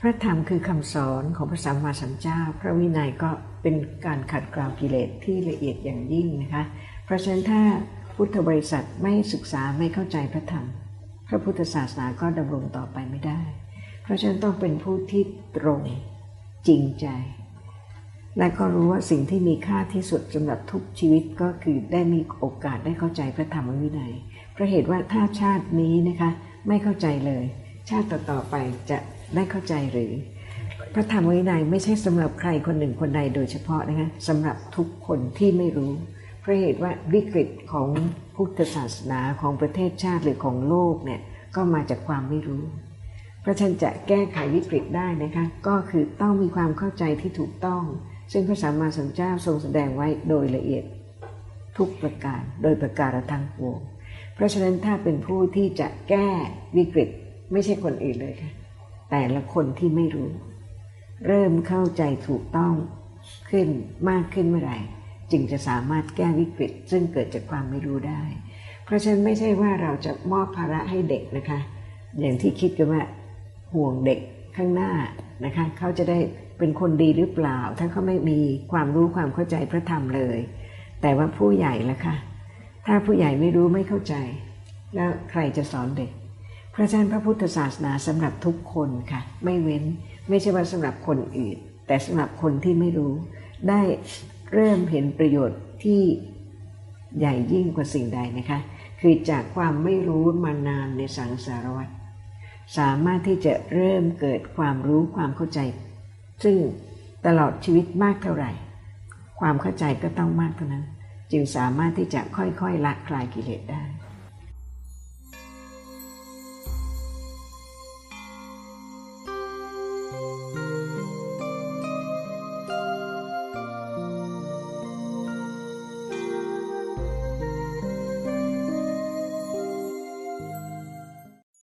พระธรรมคือคำสอนของพระสัมมาสัมพุทธเจ้า พระวินัยก็เป็นการขัดเกลากิเลสที่ละเอียดอย่างยิ่งนะคะ เพราะฉะนั้นถ้าพุทธบริษัทไม่ศึกษาไม่เข้าใจพระธรรม พระพุทธศาสนาก็ดำรงต่อไปไม่ได้ เพราะฉะนั้นต้องเป็นผู้ที่ตรงจริงใจ และก็รู้ว่าสิ่งที่มีค่าที่สุดสำหรับทุกชีวิตก็คือได้มีโอกาสได้เข้าใจพระธรรมวินัยเพราะเหตุว่าถ้าชาตินี้นะคะไม่เข้าใจเลย ชาติต่อๆไปจะ ได้เข้าใจหรือ พระธรรมวินัยไม่ใช่สำหรับใครคนหนึ่งคนใดโดยเฉพาะนะคะสำหรับทุกคนที่ไม่รู้เพราะเหตุว่าวิกฤตของพุทธศาสนาของประเทศชาติหรือของโลกเนี่ยก็มาจากความไม่รู้ เพราะฉะนั้นจะแก้ไขวิกฤตได้นะคะก็คือต้องมีความเข้าใจที่ถูกต้อง ซึ่งพระสัมมาสัมพุทธเจ้าทรงแสดงไว้โดยละเอียดทุกประการโดยประการทั้งปวง เพราะฉะนั้นถ้าเป็นผู้ที่จะแก้วิกฤตไม่ใช่คนอื่นเลยค่ะ แต่ละคนที่ไม่รู้ เริ่มเข้าใจถูกต้องขึ้นมากขึ้นเมื่อไหร่ จึงจะสามารถแก้วิกฤต ซึ่งเกิดจากความไม่รู้ได้ เพราะฉะนั้นไม่ใช่ว่าเราจะมอบภาระให้เด็กนะคะ อย่างที่คิดกันว่าห่วงเด็กข้างหน้านะคะเขาจะได้เป็นคนดีหรือเปล่า ถ้าเขาไม่มีความรู้ความเข้าใจพระธรรมเลย แต่ว่าผู้ใหญ่ละค่ะถ้าผู้ใหญ่ไม่รู้ไม่เข้าใจ แล้วใครจะสอนเด็ก พระฉะนั้นพระพุทธศาสนาสำหรับทุกคนค่ะ ไม่เว้นไม่ใช่ว่าสำหรับคนอื่น แต่สำหรับคนที่ไม่รู้ ได้เริ่มเห็นประโยชน์ที่ใหญ่ยิ่งกว่าสิ่งใดนะคะ คือจากความไม่รู้มานานในสังสารวัฏสามารถที่จะเริ่มเกิดความรู้ความเข้าใจ ซึ่งตลอดชีวิตมากเท่าไหร่ ความเข้าใจก็ต้องมากเท่านั้น จึงสามารถที่จะค่อยๆละคลายกิเลสได้